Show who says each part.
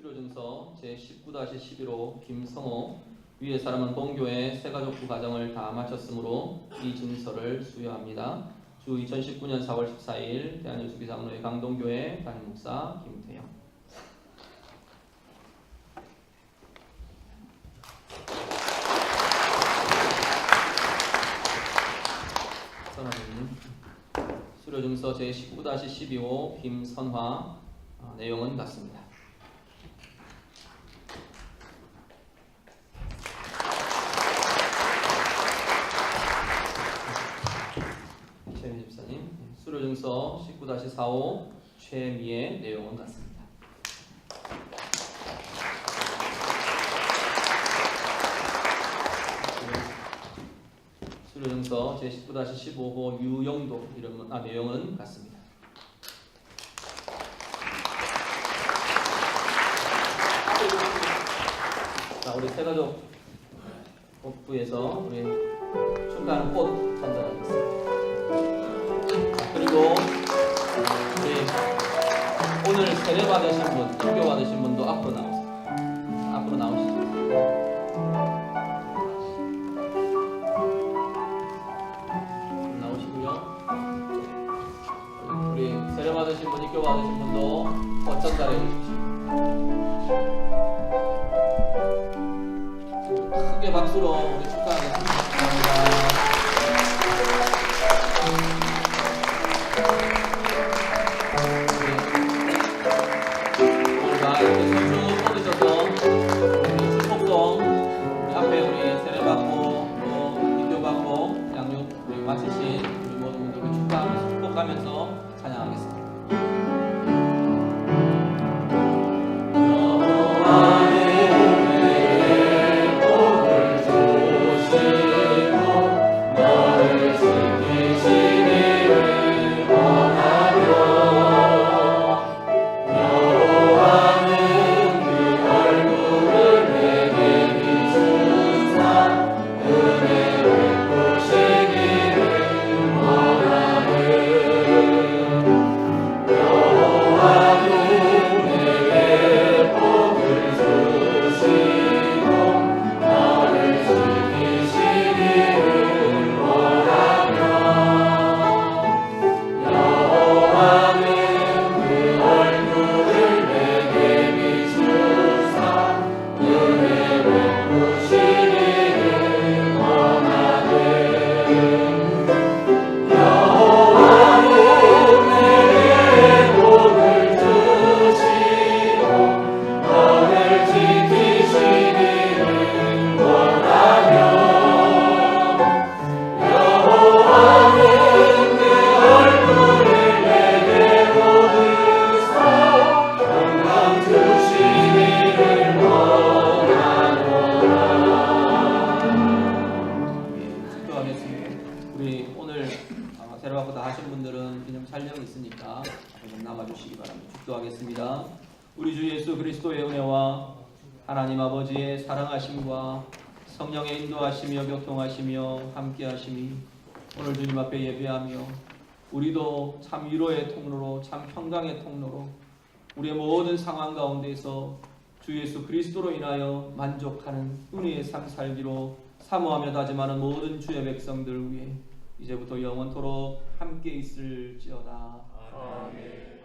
Speaker 1: 수료증서 제19-11호 김성호 위의 사람은 본교회 새가족부 과정을 다 마쳤으므로 이 증서를 수여합니다. 주 2019년 4월 14일 대한예수기사문회 강동교회 담임 목사 김태영. 수료증서 제19-12호 김선화 어, 내용은 같습니다. 최미 집사님 수료증서 19-45 최미의 내용은 같습니다. 수료증서 제19-15호 유영도 이름은 아 내용은 같습니다. 자 우리 새가족 복부에서 우리 축하하는 꽃 전달하겠습니다. 세례 받으신 분, 인교 받으신 분도 앞으로 나오세요. 앞으로 나오시죠. 나오시고요. 우리 세례 받으신 분, 인교 받으신 분도 꽃 전달해 주십시오. 크게 박수로 우리 축하하겠습니다. 감사합니다. 찬양하겠습니다. 어, 세례받고 다 하신 분들은 기념 촬영이 있으니까 앞에 좀 남아주시기 바랍니다. 축도하겠습니다. 우리 주 예수 그리스도의 은혜와 하나님 아버지의 사랑하심과 성령의 인도하시며 교통하시며 함께하심이 오늘 주님 앞에 예배하며 우리도 참 위로의 통로로 참 평강의 통로로 우리의 모든 상황 가운데서 주 예수 그리스도로 인하여 만족하는 은혜의 삶 살기로 사모하며 다짐하는 모든 주의 백성들 위해 이제부터 영원토록 함께 있을지어다. 아멘.